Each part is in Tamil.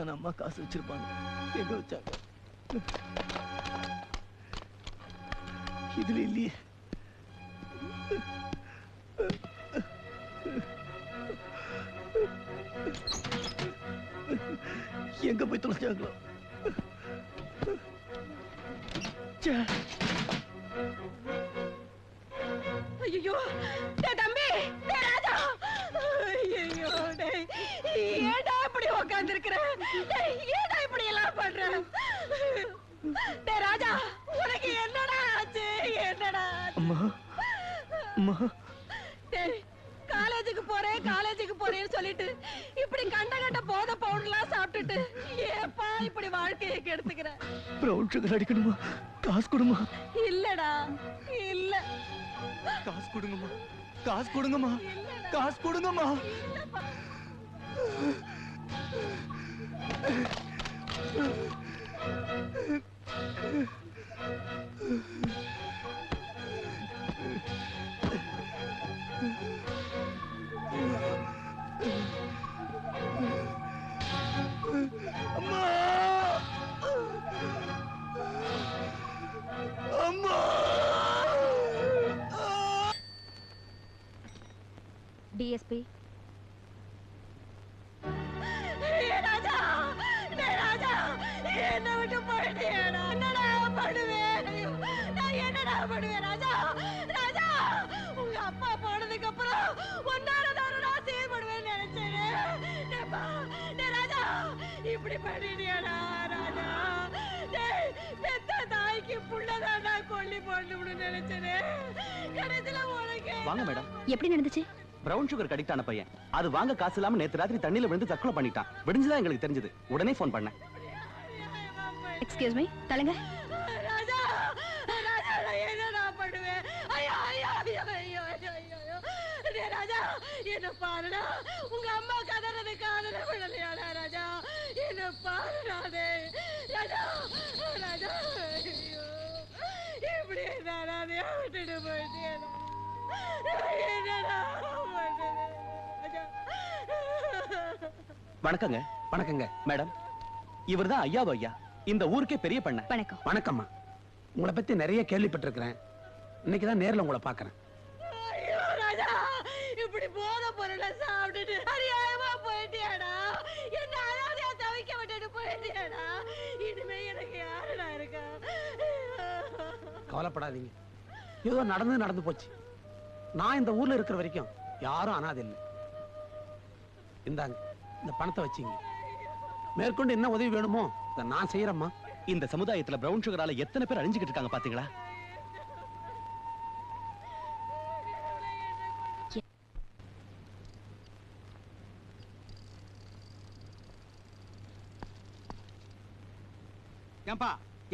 இதுல தான் அம்மா காசு வச்சிருப்பாங்க. எங்க வச்சாங்க? இதுல இல்லையே. எங்க போய் தொலைச்சாங்களோ? ஐயோ சொல்லிட்டு இப்படி கண்ட கண்ட போத பவுடர்லாம் சாப்பிட்டுட்டு ஏப்பா இப்படி வாழ்க்கையை கெடுத்துக்கிற? Brown sugar அடிக்கணுமா? காசு கொடுமா? இல்லடா இல்ல. காசு கொடுங்கம்மா. காசு கொடுங்கம்மா. காசு கொடுங்கம்மா. இல்லப்பா. அம்மா டிஎஸ்பி என்ன விட்டு போயிட்டியேடா என்னடா பண்ணுவேன்? ஐயோ, நான் என்னடா பண்ணுவேன் ராஜா? ராஜா உங்க அப்பா போனதுக்கு அப்புறம் ஒன்னால தானடா சேவ் பண்ணுவேன்னு நினைச்சேனே. டேய் பா, டேய் ராஜா இப்படி பண்ணிட்டியேடா ராஜா? டேய் பெத்த தாய்க்கு புள்ளதாடா கொல்லி போடணும்னு நினைச்சேனே. கடைசியில உனக்கு வாங்க மேடம். எப்படி நடந்துச்சு? பிரவுன் சுகர் அடிக்ட் ஆன பையன். அது வாங்க காசு இல்லாம நேத்து ராத்திரி தண்ணியில விழுந்து தற்கொலை பண்ணிட்டான். விடிஞ்சுதான் எங்களுக்கு தெரிஞ்சது. உடனே ஃபோன் பண்ணேன். எக்ஸ்கியூஸ் மீ தலங்க ராஜா என்ன பாருடா. உங்க அம்மா கதறது காதல விடலையாடா ராஜா. என்ன பாருடா டேய் ராஜா ராஜா ஐயோ. இப்படி நானே விட்டுட்டு போயிட்டேன்? என்னடா? வணக்கங்க வணக்கங்க மேடம். இவர்தான் ஐயாவு ஐயா. இந்த ஊருக்கே பெரிய பண்ண. வணக்கம். வணக்கம்மா. உங்களை பத்தி நிறைய கேள்விப்பட்டிருக்கிறேன். இன்னைக்கு தான் நேர்ல உங்களை ராஜா இப்படி போத பொருளை சாப்பிட்டுட்டு. அறியாம போயிட்டியாடா? என்ன அனாதையா தவிக்க விட்டுட்டு போயிட்டியாடா? இனிமே எனக்கு யாருடா இருக்கா? கவலைப்படாதீங்க. ஏதோ நடந்து நடந்து போச்சு. நான் இந்த ஊர்ல இருக்கிற வரைக்கும் யாரும் அனாதை இல்லை. இந்தாங்க இந்த பணத்தை வச்சுங்க. மேற்கொண்டு என்ன உதவி வேணுமோ நான் செய்யறேம்மா. இந்த சமுதாயத்துல பிரவுன் சுகரால எத்தனை பேர் அழிஞ்சுக்கிட்டு இருக்காங்க பாத்தீங்களா?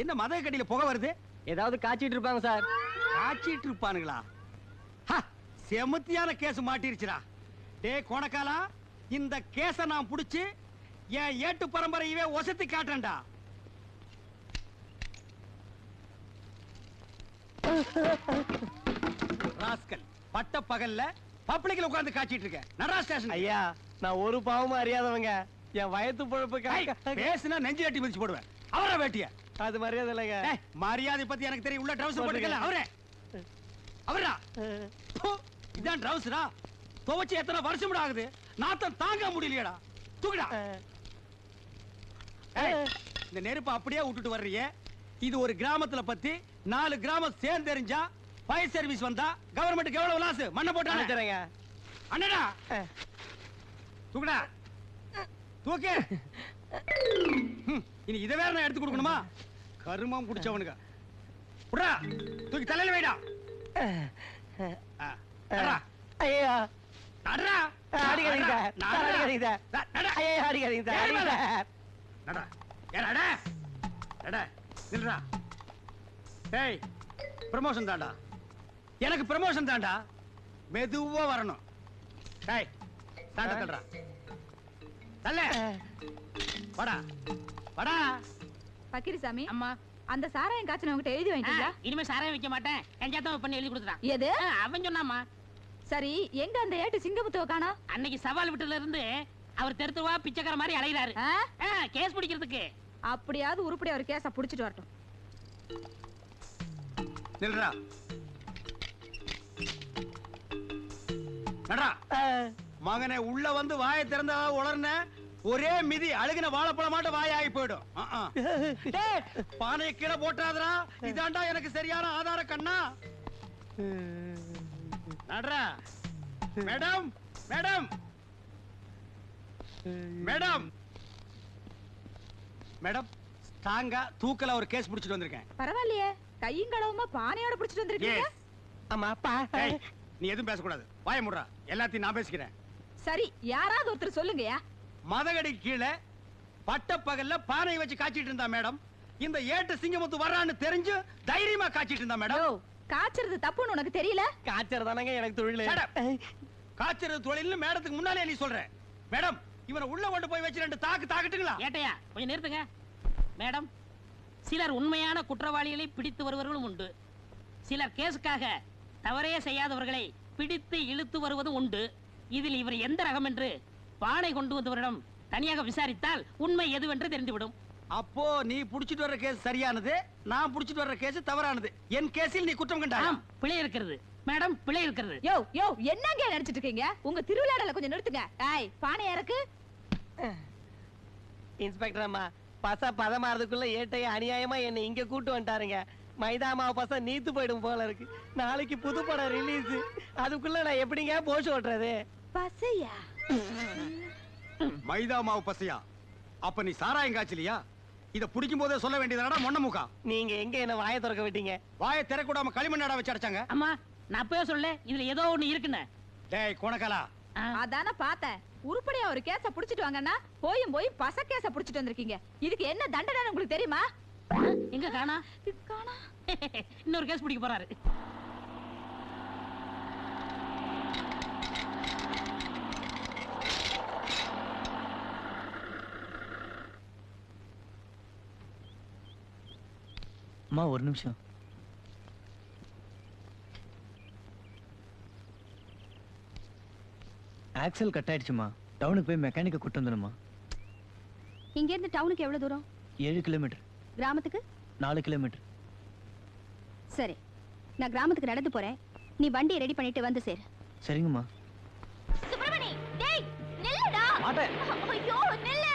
என்ன மத கடியில புகை வருது? ஏதாவது காய்ச்சிட்டு இருப்பாங்க சார். காய்ச்சிட்டு இருப்பானுங்களா? செமத்தியான கேஸ் மாட்டிருச்சுடா. டேய் கோணக்காலா இந்த கேஸ நான் புடிச்சு என் ஏட்டு பரம்பரையவே ஒசத்தி காட்டுறேன்டா. ராஸ்கல் பட்ட பகல்ல பப்ளிக்ல உட்கார்ந்து காய்ச்சிட்டு இருக்க. நடரா ஸ்டேஷன். ஐயா நான் ஒரு பாவமும் அறியாதவங்க. என் வயத்து பொழப்புக்காக பேசுனா நெஞ்சு கட்டி மிதிச்சு போடுவேன். அவர வேட்டிய. அது மரியாதை இல்லைங்க. மரியாதை பத்தி எனக்கு தெரியும். உள்ள ட்ரவுசர் போட்டுக்கல அவரே. அவரா? இதான் ட்ரவுசரா துவச்சு எத்தனை வருஷம் ஆகுது? நாத்தம் தாங்க முடியலையடா. தூக்குடா. இந்த நெருப்பை அப்படியே விட்டுட்டு வர்றியே இது ஒரு கிராமத்துல பத்தி நாலு கிராமம் சேர்ந்து தெரிஞ்சா ஃபயர் சர்வீஸ் வந்தா கவர்மெண்ட்டுக்கு எவ்வளவு லாஸ் மண்ணை போட்டாங்க அனுப்பிச்சுறேங்க. அண்ணடா. தூக்குடா. தூக்கு. இனி இதை வேற நான் எடுத்து கொடுக்கணுமா? கருமம் குடிச்சவனுங்க விட்றா. தூக்கி தலையில வைடா. ஐயா. நடடா. அடிக்காதீங்க சார். சார், அடிக்காதீங்க சார். ஐயா சார் சார். நில்றா. ப்ரமோஷன் தான்டா. எனக்கு ப்ரமோஷன் தான்டா. மெதுவா வரணும். டேய் தள்ள. வாடா. வாடா. பக்கிரிசாமி அம்மா. அந்த சாராயம் காய்ச்சல் உங்ககிட்ட எழுதி வாங்கிட்டீங்களா இனிமே சாராயம் வைக்க மாட்டேன். எஞ்சாத்தம் பண்ணி எழுதி கொடுத்துட்டான். எது? அவன் சொன்னாமா சரி எங்க அந்த ஏட்டு சிங்கமுத்துவ காணா அன்னைக்கு சவால் விட்டுல இருந்து அவர் தெருத்துவா பிச்சைக்கார மாதிரி அலைகிறாரு? கேஸ் பிடிக்கிறதுக்கு. அப்படியாவது உருப்படியா ஒரு கேஸ புடிச்சிட்டு வரட்டும். நில்றா. நடா மகனே உள்ள வந்து வாயை திறந்தா உளர்ன ஒரே மிதி அழுகின வாழைப்பழம் மாட்ட வாய் ஆகி போயிடும். பானையை கீழே போட்டாதடா. இதாண்டா எனக்கு சரியான ஆதார கண்ணா. நடரா மேடம் மேடம். மேடம். மேடம் ஸ்ட்ராங்கா தூக்கல ஒரு கேஸ் பிடிச்சிட்டு வந்திருக்கேன். பரவாயில்லையே. கையும் கடவுமா பானையோட புடிச்சிட்டு வந்திருக்கீங்க. ஆமா அப்பா. நீ எதுவும் பேசக்கூடாது. வாய முடுறா. எல்லாத்தையும் நான் பேசிக்கிறேன். சரி யாராவது ஒருத்தர் சொல்லுங்கயா மதகடி கீழே பட்ட பகல்ல பானையை வச்சு காய்ச்சிட்டு இருந்தா மேடம். இந்த ஏட்டு சிங்கமுத்து வர்றான்னு தெரிஞ்சு தைரியமா காய்ச்சிட்டு இருந்தா மேடம். காய்ச்சறது தப்புன்னு உனக்கு தெரியல? காய்ச்சல் தானங்க எனக்கு தொழில். Shut up. காய்ச்சறது தொழில்னு மேடத்துக்கு முன்னாலே நீ சொல்ற. மேடம் இவனை உள்ள கொண்டு போய் வச்சு ரெண்டு தாக்கு தாக்கட்டுங்களா? ஏட்டையா கொஞ்சம் நிறுத்துங்க. மேடம் சிலர் உண்மையான குற்றவாளிகளை பிடித்து வருவர்களும் உண்டு. சிலர் கேஸுக்காக தவறே செய்யாதவர்களை பிடித்து இழுத்து வருவதும் உண்டு. இதில் இவர் எந்த ரகம் என்று பானை கொண்டு வந்தவரிடம் தனியாக விசாரித்தால் உண்மை எதுவென்று தெரிந்துவிடும். அப்போ நீ புடிச்சிட்டு வர்ற கேஸ் சரியானது நான் புடிச்சிட்டு வர்ற கேஸ் தவறானது. என் கேஸில் நீ குற்றம் கண்டாய்? பிழை இருக்கிறது. மேடம் பிழை இருக்கிறது. யோ யோ என்னங்க நினைச்சிட்டு இருக்கீங்க? உங்க திருவிழாடல கொஞ்சம் நிறுத்துங்க. ஏய் பானை இறக்கு. இன்ஸ்பெக்டர் அம்மா பச பதமாறதுக்குள்ள ஏட்டைய அநியாயமா என்னை இங்க கூட்டு வந்துட்டாருங்க. மைதா மாவு பச நீத்து போயிடும் போல இருக்கு. நாளைக்கு புது படம் ரிலீஸ் அதுக்குள்ள நான் எப்படிங்க போஷ் ஓட்டுறது? பசையா? மைதா மாவு பசையா? அப்ப நீ சாராயம் காய்ச்சலியா? இத பிடிக்கும் போதே சொல்ல வேண்டியதாடா மொன்ன முக்கா? நீங்க எங்க என்ன வாயை திறக்க விட்டீங்க? வாயை திறக்கூடாம களிமண்ணாடா வச்சு அடைச்சாங்க. அம்மா நான் அப்பவே சொல்ல இதுல ஏதோ ஒண்ணு இருக்குன்னு. டேய் கோணக்காலா. அதானே பார்த்தேன். உருப்படியா ஒரு கேஸ புடிச்சிட்டு வாங்கன்னா போயும் போய் பச கேஸ புடிச்சிட்டு வந்திருக்கீங்க. இதுக்கு என்ன தண்டனை உங்களுக்கு தெரியுமா? எங்க காணா? காணா. இன்னொரு கேஸ் பிடிக்க போறாரு. அம்மா ஒரு நிமிஷம். ஆக்சல் கட் ஆயிடுச்சுமா டவுனுக்கு போய் மெக்கானிக்கை கூட்டு வந்துடுமா இங்க இருந்து டவுனுக்கு எவ்வளவு தூரம்? ஏழு கிலோமீட்டர். கிராமத்துக்கு? நாலு கிலோமீட்டர். சரி. நான் கிராமத்துக்கு நடந்து போறேன். நீ வண்டியை ரெடி பண்ணிட்டு வந்து சேரு. சரிங்கம்மா. சுப்பிரமணி டேய் நில்லுடா. ஐயோ நில்லு.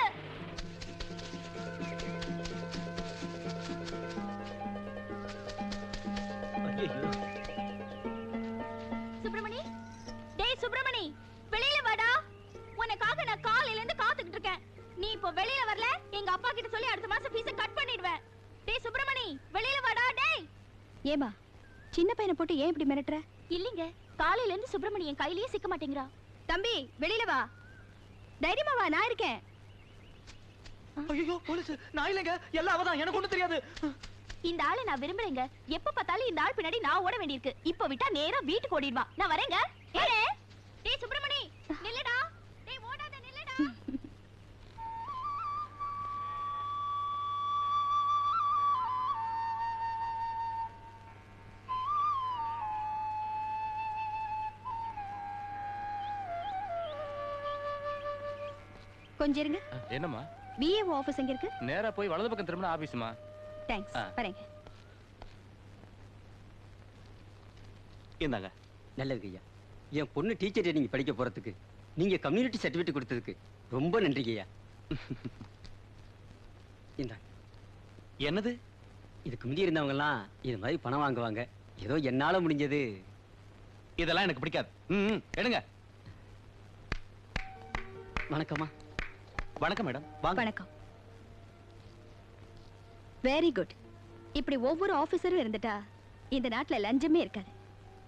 இப்போ வெளியில வரல? எங்க அப்பா கிட்ட சொல்லி அடுத்த மாசம் ஃபீஸ கட் பண்ணிடுவேன். டேய் சுப்பிரமணி வெளியில வாடா டேய். ஏமா சின்ன பையனை போட்டு ஏன் இப்படி மிரட்டுற? இல்லைங்க காலையில இருந்து சுப்பிரமணி என் கையிலேயே சிக்க மாட்டேங்கிறா. தம்பி வெளியில வா. தைரியமா வா நான் இருக்கேன். ஐயோ போலீஸ் நான் இல்லைங்க. எல்லாம் அவதான் எனக்கு ஒண்ணும் தெரியாது. இந்த ஆளை நான் விரும்புறேங்க எப்ப பார்த்தாலும் இந்த ஆள் பின்னாடி நான் ஓட வேண்டியிருக்கு. இப்ப விட்டா நேரா வீட்டுக்கு ஓடிடுவா. நான் வரேங்க. ஏலே டேய் சுப்பிரமணி நில்லுடா. கொஞ்சம் இருங்க என்னம்மா? பிஏஓ ஆபீஸ் எங்க இருக்கு? நேரா போய் வலது பக்கம் திரும்பின ஆபீஸ்மா? தேங்க்ஸ். வரேங்க. இந்தாங்க. நல்லதுங்க ஐயா. என் பொண்ணு டீச்சர் ட்ரைனிங் படிக்க போறதுக்கு நீங்க கம்யூனிட்டி சர்டிஃபிகேட் கொடுத்ததுக்கு ரொம்ப நன்றிங்க ஐயா. இந்த. என்னது? இதுக்கு முந்தி இருந்தவங்க எல்லாம் இது மாதிரி பணம் வாங்குவாங்க. ஏதோ என்னால முடிஞ்சது. இதெல்லாம் எனக்கு பிடிக்காது. ம், எடுங்க. வணக்கம்மா. வணக்கம் மேடம். வாங்க. வணக்கம். வெரி குட் இப்படி ஒவ்வொரு ஆபீசரும் இருந்துட்டா இந்த நாட்டுல லஞ்சமே இருக்காது.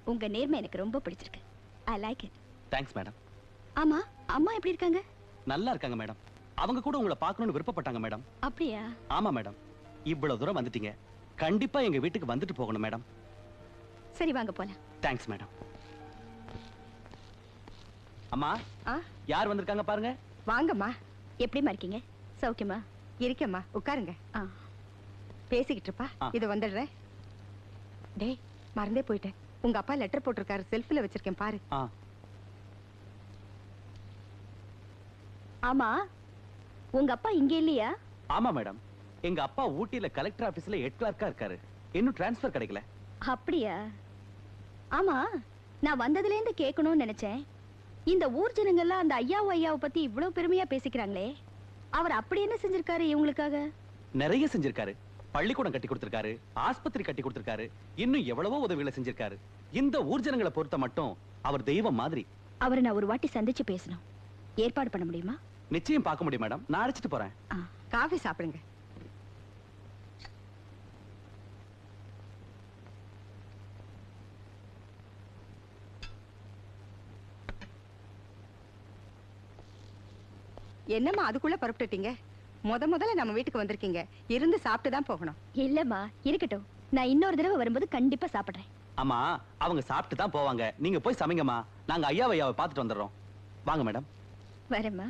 உங்க நேர்மை எனக்கு ரொம்ப பிடிச்சிருக்கு. I like it thanks madam. ஆமா அம்மா எப்படி இருக்காங்க? நல்லா இருக்காங்க மேடம். அவங்க கூட உங்களை பார்க்கணும்னு விருப்பப்பட்டாங்க மேடம். அப்படியா? ஆமா மேடம். இவ்வளவு தூரம் வந்துட்டீங்க. கண்டிப்பா எங்க வீட்டுக்கு வந்துட்டு போகணும் மேடம். சரி வாங்க போலாம். Thanks madam. அம்மா? யார் வந்திருக்காங்க பாருங்க. வாங்கம்மா. எப்படிம்மா இருக்கீங்க? சௌக்கியமா? இருக்கேம்மா. உட்காருங்க. பேசிக்கிட்டு இருப்பா. இது வந்துடுறேன். டேய் மறந்தே போயிட்டேன். உங்க அப்பா லெட்டர் போட்டிருக்காரு. செல்ஃபில் வச்சிருக்கேன் பாரு. ஆமா. உங்க அப்பா இங்க இல்லையா? ஆமா மேடம். எங்க அப்பா ஊட்டியில கலெக்டர் ஆபீஸ்ல ஹெட் கிளார்க்கா இருக்காரு. இன்னும் டிரான்ஸ்ஃபர் கிடைக்கல. அப்படியா? ஆமா. நான் வந்ததுல இருந்து கேட்கணும்னு நினைச்சேன். இந்த ஊர் ஜனங்கள்லாம் அந்த ஐயாவு ஐயாவை பத்தி இவ்வளவு பெருமையா பேசிக்கிறாங்களே. அவர் அப்படி என்ன செஞ்சிருக்காரு இவங்களுக்காக? நிறைய செஞ்சிருக்காரு. பள்ளிக்கூடம் கட்டி கொடுத்திருக்காரு ஆஸ்பத்திரி கட்டி கொடுத்திருக்காரு இன்னும் எவ்வளவோ உதவிகளை செஞ்சிருக்காரு. இந்த ஊர் ஜனங்களை பொறுத்த மட்டும் அவர் தெய்வம் மாதிரி. அவரை நான் ஒரு வாட்டி சந்திச்சு பேசணும். ஏற்பாடு பண்ண முடியுமா? நிச்சயம் பார்க்க முடியும் மேடம். நான் அழைச்சிட்டு போறேன். காஃபி சாப்பிடுங்க. என்னம்மா அதுக்குள்ள புறப்பட்டுட்டீங்க? முத முதல்ல நம்ம வீட்டுக்கு வந்திருக்கீங்க. இருந்து சாப்பிட்டு தான் போகணும். இல்லம்மா இருக்கட்டும். நான் இன்னொரு தடவை வரும்போது கண்டிப்பா சாப்பிடுறேன். ஆமா அவங்க சாப்பிட்டு தான் போவாங்க. நீங்க போய் சமைங்கம்மா. நாங்க ஐயா ஐயாவை பார்த்துட்டு வந்துடுறோம். வாங்க மேடம். வரேம்மா.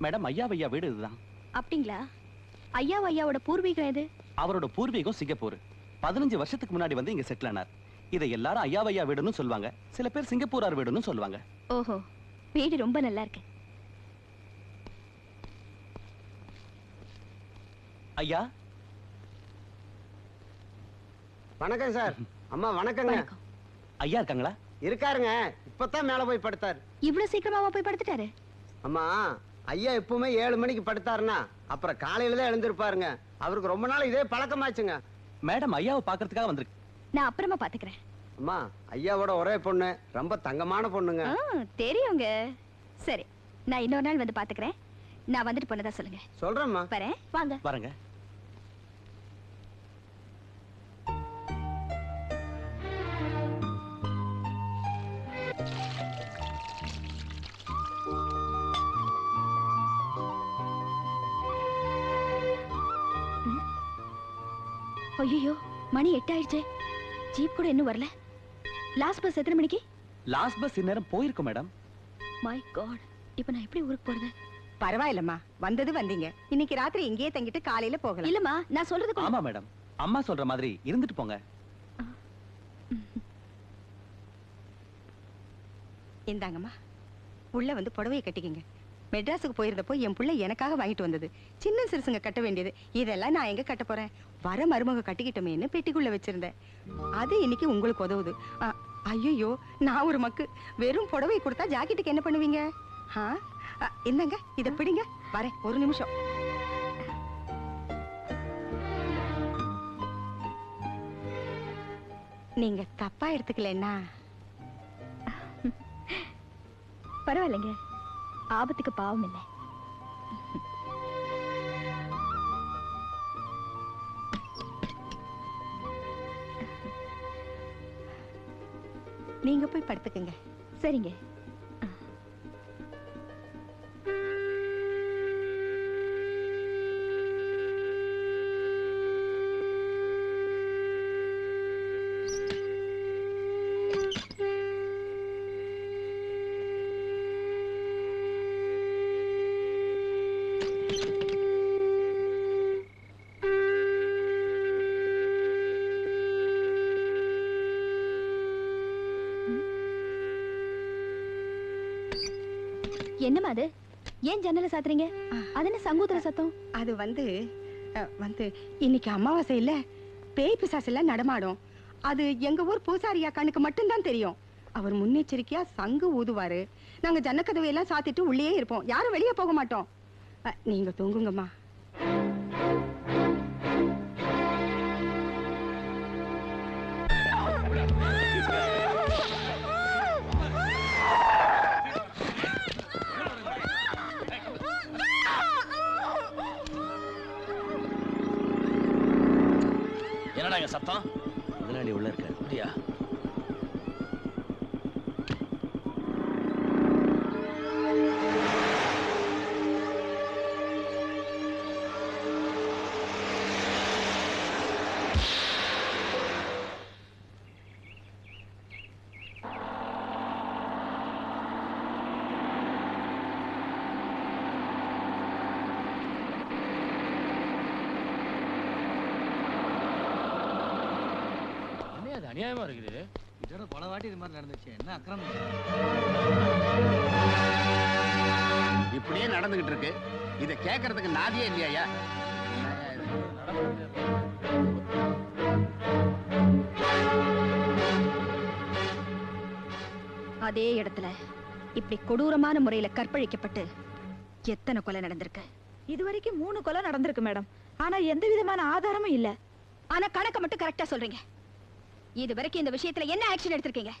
மேடம் ஐயா ஐயா வீடு இதுதான். அப்படிங்களா? ஐயாவு ஐயாவோட பூர்வீகம் எது? அவரோட பூர்வீகம் சிங்கப்பூர். பதினஞ்சு வருஷத்துக்கு முன்னாடி வந்து இங்க செட்டில் ஆனார். இதை எல்லாரும் ஐயா ஐயா வீடுன்னு சொல்லுவாங்க. சில பேர் சிங்கப்பூரார் வீடுன்னு சொல்லுவாங்க. ஓஹோ வீடு ரொம்ப நல்லா இருக்கு. ஐயா? வணக்கம் சார். அம்மா வணக்கங்க. ஐயா இருக்காங்களா? இருக்காருங்க. இப்பதான் மேல போய் படுத்தாரு. இவ்வளவு சீக்கிரமாவா போய் படுத்துட்டாரு? அம்மா ஐயா எப்பவுமே ஏழு மணிக்கு படுத்தாருன்னா அப்புறம் காலையில தான் எழுந்திருப்பாருங்க. அவருக்கு ரொம்ப நாள் இதே பழக்கமாச்சுங்க. மேடம் ஐயாவை பாக்குறதுக்காக வந்திருக்கு. நான் அப்புறமா பாத்துக்கிறேன். அம்மா ஐயாவோட ஒரே பொண்ணு ரொம்ப தங்கமான பொண்ணுங்க. தெரியுங்க. சரி நான் இன்னொரு நாள் வந்து பாத்துக்கிறேன். நான் வந்துட்டு போனதா சொல்லுங்க. சொல்றேம்மா. வரேன். வாங்க. வரங்க. ஐயோ மணி எட்டாயிடுச்சு. ஜீப் கூட இன்னும் வரல. லாஸ்ட் பஸ் எத்தனை மணிக்கு? லாஸ்ட் பஸ் இந்நேரம் போயிருக்கும் மேடம் மை காட் இப்போ நான் எப்படி ஊருக்கு போறது? பரவாயில்லம்மா. வந்தது வந்தீங்க. இன்னைக்கு ராத்திரி இங்கேயே தங்கிட்டு காலையில போகலாம். இல்லம்மா நான் சொல்றது ஆமா மேடம் அம்மா சொல்ற மாதிரி இருந்துட்டு போங்க. இந்தாங்கம்மா. உள்ள வந்து புடவையை கட்டிக்கிங்க. மெட்ராஸுக்கு போயிருந்தப்போ என் பிள்ளை எனக்காக வாங்கிட்டு வந்தது. சின்ன சிறுசுங்க கட்ட வேண்டியது. இதெல்லாம் நான் எங்க கட்ட போறேன்? வர மருமக கட்டிக்கிட்டோமேன்னு பெட்டிக்குள்ள வச்சிருந்தேன். அது இன்னைக்கு உங்களுக்கு உதவுது. ஐயோ நான் ஒரு மக்கு. வெறும் புடவை கொடுத்தா ஜாக்கெட்டுக்கு என்ன பண்ணுவீங்க? ஆ அ, இத பிடிங்க. வரேன் ஒரு நிமிஷம். நீங்க தப்பா எடுத்துக்கலன்னா? பரவாயில்லைங்க. ஆபத்துக்கு பாவம் இல்லை. நீங்க போய் படுத்துக்குங்க. சரிங்க. என்னம்மா அது? ஏன் ஜன்னலை சாத்துறீங்க? அது என்ன சங்கூத்திர சத்தம்? அது வந்து வந்து இன்னைக்கு அமாவாசை இல்ல பேய் பிசாசு எல்லாம் நடமாடும். அது எங்க ஊர் பூசாரியா கண்ணுக்கு மட்டும்தான் தெரியும். அவர் முன்னெச்சரிக்கையா சங்கு ஊதுவாரு. நாங்க ஜன்னக்கதவை எல்லாம் சாத்திட்டு உள்ளேயே இருப்போம். யாரும் வெளியே போக மாட்டோம். நீங்க தூங்குங்கம்மா. சத்தம்? முதலாளி உள்ள இருக்க அப்படியா? அநியாயமா இருக்குது. இதோட பல வாட்டி இது மாதிரி நடந்துச்சு. என்ன அக்கிரமம்? இப்படியே நடந்துகிட்டு இருக்கு. இத கேட்கறதுக்கு நாதியே இல்லையா? அதே இடத்துல இப்படி கொடூரமான முறையில கற்பழிக்கப்பட்டு எத்தனை கொலை நடந்திருக்கு? இது வரைக்கும் மூணு கொலை நடந்திருக்கு மேடம். ஆனா எந்த விதமான ஆதாரமும் இல்ல. ஆனா கணக்க மட்டும் கரெக்டா சொல்றீங்க. இது வரைக்கும் இந்த விஷயத்துல என்ன ஆக்ஷன் எடுத்திருக்கீங்க?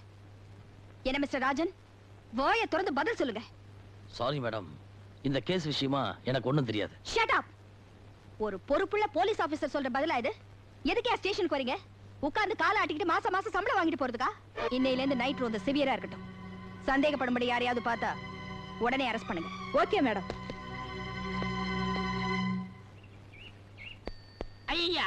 என்ன மிஸ்டர் ராஜன்? வாயை திறந்து பதில் சொல்லுங்க. சாரி மேடம் இந்த கேஸ் விஷயமா எனக்கு ஒண்ணும் தெரியாது. ஷட் அப் ஒரு பொறுப்புள்ள போலீஸ் ஆபீசர் சொல்ற பதிலா இது? எதுக்கே ஸ்டேஷனுக்கு வரீங்க? உட்கார்ந்து காலை ஆட்டிக்கிட்டு மாசம் மாசம் சம்பளம் வாங்கிட்டு போறதுக்கா? இன்னையில இருந்து நைட் ரொம்ப சிவியரா இருக்கட்டும். சந்தேகப்படும்படி யாரையாவது பார்த்தா உடனே அரெஸ்ட் பண்ணுங்க. ஓகே மேடம் ஐயா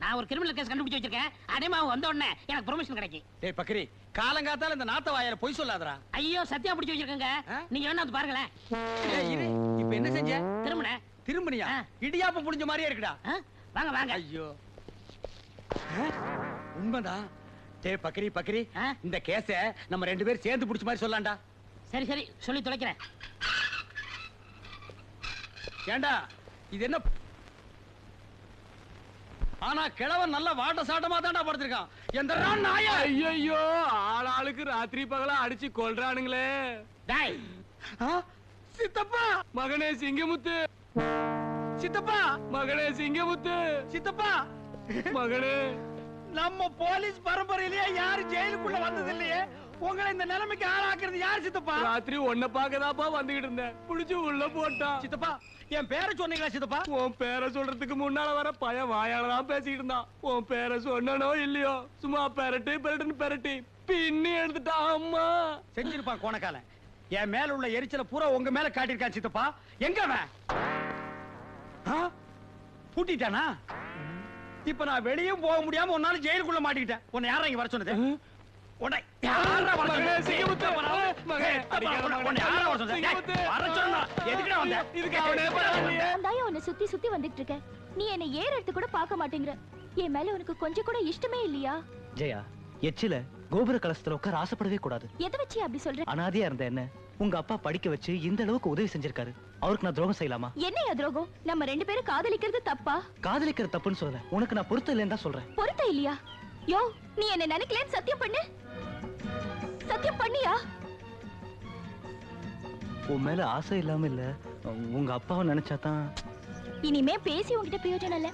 நான் ஒரு கிரிமினல் கேஸ் கண்டுபிடிச்சு வச்சிருக்கேன். அடைமாவு வந்த உடனே எனக்கு ப்ரொமோஷன் கிடைக்கும் டேய் பக்ரி காலங்காத்தால இந்த நாத்த வாயால பொய் சொல்லாதடா. ஐயோ சத்தியா பிடிச்சு வச்சிருக்கேங்க. நீங்க வேணா வந்து பாருங்களேன். இரு. இப்ப என்ன செஞ்ச? திரும்பினேன் திரும்பனியா? இடியாப்பம் புடிஞ்ச மாதிரியே இருக்குடா. வாங்க வாங்க. ஐயோ? உண்மைதான் டேய் பக்ரி பக்ரி. இந்த கேஸ நம்ம ரெண்டு பேரும் சேர்ந்து புடிச்ச மாதிரி சொல்லலாம்டா சரி சரி சொல்லி தொலைக்கிறேன். ஏண்டா இது என்ன ஆனா கிழவன் நல்ல வாட்ட சாட்டமா தான்டா படுத்திருக்கான். எந்த நாயா? ஐயோ ஆளாளுக்கு ராத்திரி பகலா அடிச்சு கொல்றானுங்களே. டாய். சித்தப்பா! மகனே சிங்கமுத்து! சித்தப்பா! மகனே சிங்கமுத்து! சித்தப்பா! மகனே! நம்ம போலீஸ் பரம்பரையிலேயே யாரு ஜெயிலுக்குள்ள வந்தது இல்லையே உங்களை இந்த நிலைமைக்கு ஆளாக்குறது யார் சித்தப்பா? ராத்திரி ஒன்ன பாக்கதாப்பா வந்துகிட்டு இருந்தேன். புடிச்சு உள்ள போட்டான். சித்தப்பா என் பேரை சொன்னீங்களா சித்தப்பா? உன் பேரை சொல்றதுக்கு முன்னால வர பையன் வாயால தான் பேசிக்கிட்டு இருந்தான். உன் பேரை சொன்னனோ இல்லையோ? சும்மா பெரட்டு பெரட்டுன்னு பெரட்டி. பின்னி எடுத்துட்டான் அம்மா. செஞ்சிருப்பான் கோணக்காலன் என் மேல உள்ள எரிச்சல பூரா உங்க மேல காட்டியிருக்கான் சித்தப்பா. எங்க அவன்? பூட்டிட்டானா? இப்ப நான் வெளியும் போக முடியாம உன்னால ஜெயிலுக்குள்ள மாட்டிக்கிட்டேன். உன்னை யாரா இங்க வர சொன்னது? உன்னை யாரா வர சொன்னது? மகனே, சிங்கமுத்து, மகனே, மகனே, அடிக்காத மகனே, உன்னை யாரா வர சொன்னது? சிங்கமுத்து. டேய், வர சொன்னா எதுக்குடா வந்த? இதுக்கு அவனே பரவாயில்லையே. நான் தான் உன்னை சுத்தி சுத்தி வந்துட்டு இருக்கேன் நீ என்னை ஏறெடுத்து கூட பார்க்க மாட்டேங்கிற. என் மேல உனக்கு கொஞ்சம் கூட இஷ்டமே இல்லையா? ஜெயா எச்சில கோபுர கலசத்துல உட்கார ஆசைப்படவே கூடாது. எதை வச்சு அப்படி சொல்ற? அனாதையா இருந்த என்ன? உங்க அப்பா படிக்க வச்சு இந்த அளவுக்கு உதவி செஞ்சிருக்காரு. அவருக்கு நான் துரோகம் செய்யலாமா? என்னையா துரோகம்? நம்ம ரெண்டு பேரும் காதலிக்கிறது தப்பா? காதலிக்கிற தப்புன்னு சொல்லல. உனக்கு நான் இல்லைன்னு தான் சொல்றேன். பொருத்தம் இல்லையா? யோ நீ என்ன நினைக்கலன்னு சத்தியம் பண்ணு. சத்தியம் பண்ணியா? உன் மேல ஆசை இல்லாம இல்ல. உங்க அப்பாவை நினைச்சா தான் இனிமே பேசி உன்கிட்ட பிரயோஜனம் இல்ல.